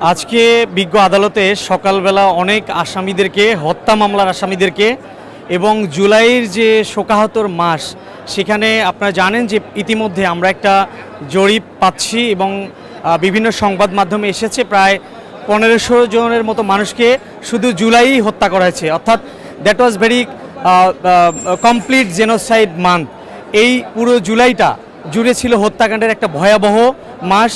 আজকে বিজ্ঞ আদালতে সকালবেলা অনেক আসামিদেরকে, হত্যা মামলার আসামিদেরকে এবং জুলাইয়ের যে শোকাহতর মাস, সেখানে আপনারা জানেন যে ইতিমধ্যে আমরা একটা জরিপ পাচ্ছি এবং বিভিন্ন সংবাদ মাধ্যমে এসেছে প্রায় পনেরোশো জনের মতো মানুষকে শুধু জুলাইই হত্যা করা হয়েছে। অর্থাৎ that was very complete genocide month এই পুরো জুলাইটা জুড়ে ছিল হত্যাকাণ্ডের একটা ভয়াবহ মাস।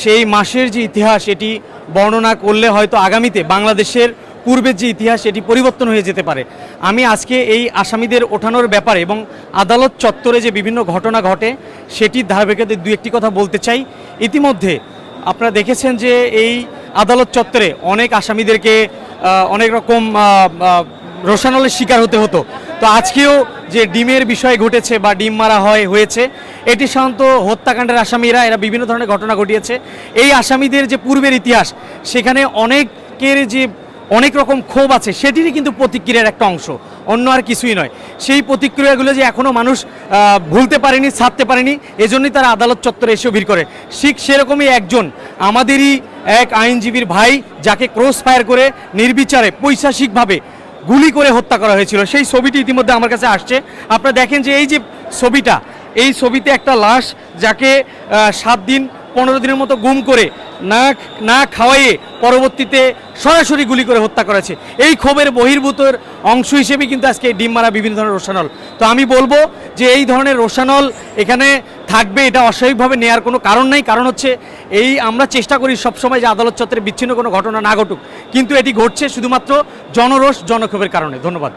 সেই মাসের যে ইতিহাস, এটি বর্ণনা করলে হয়তো আগামীতে বাংলাদেশের পূর্বের যে ইতিহাস, এটি পরিবর্তন হয়ে যেতে পারে। আমি আজকে এই আসামিদের ওঠানোর ব্যাপারে এবং আদালত চত্বরে যে বিভিন্ন ঘটনা ঘটে, সেটির ধারাবাহিকতে দু একটি কথা বলতে চাই। ইতিমধ্যে আপনারা দেখেছেন যে এই আদালত চত্বরে অনেক আসামিদেরকে অনেক রকম রোশানলের শিকার হতে হতো। তো আজকেও যে ডিমের বিষয় ঘটেছে বা ডিম মারা হয়, হয়েছে, এটি সাধারণত হত্যাকাণ্ডের আসামিরা, এরা বিভিন্ন ধরনের ঘটনা ঘটিয়েছে। এই আসামিদের যে পূর্বের ইতিহাস, সেখানে অনেকের যে অনেক রকম ক্ষোভ আছে, সেটিরই কিন্তু প্রতিক্রিয়ার একটা অংশ। অন্য আর কিছুই নয়। সেই প্রতিক্রিয়াগুলো যে এখনও মানুষ ভুলতে পারেনি, ছাড়তে পারেনি, এজন্যই তারা আদালত চত্বরে এসেও ভিড় করে। ঠিক সেরকমই একজন, আমাদেরই এক আইনজীবীর ভাই, যাকে ক্রস ফায়ার করে নির্বিচারে, পৈশাসিকভাবে গুলি করে হত্যা করা হয়েছিল। সেই ছবিটি ইতিমধ্যে আমার কাছে আসছে। আপনারা দেখেন যে এই যে ছবিটা, এই ছবিতে একটা লাশ যাকে সাত দিন, পনেরো দিনের মতো গুম করে না না খাওয়াইয়ে পরবর্তীতে সরাসরি গুলি করে হত্যা করেছে। এই ক্ষোভের বহির্ভূতর অংশ হিসেবে কিন্তু আজকে ডিম মারা বিভিন্ন ধরনের রোশানল। তো আমি বলব যে এই ধরনের রোশানল এখানে থাকবে, এটা অস্বাভাবিকভাবে নেওয়ার কোনো কারণ নাই। কারণ হচ্ছে, এই আমরা চেষ্টা করি সবসময় যে আদালত চত্বরে বিচ্ছিন্ন কোনো ঘটনা না ঘটুক। কিন্তু এটি ঘটছে শুধুমাত্র জনরোষ, জনক্ষোভের কারণে। ধন্যবাদ।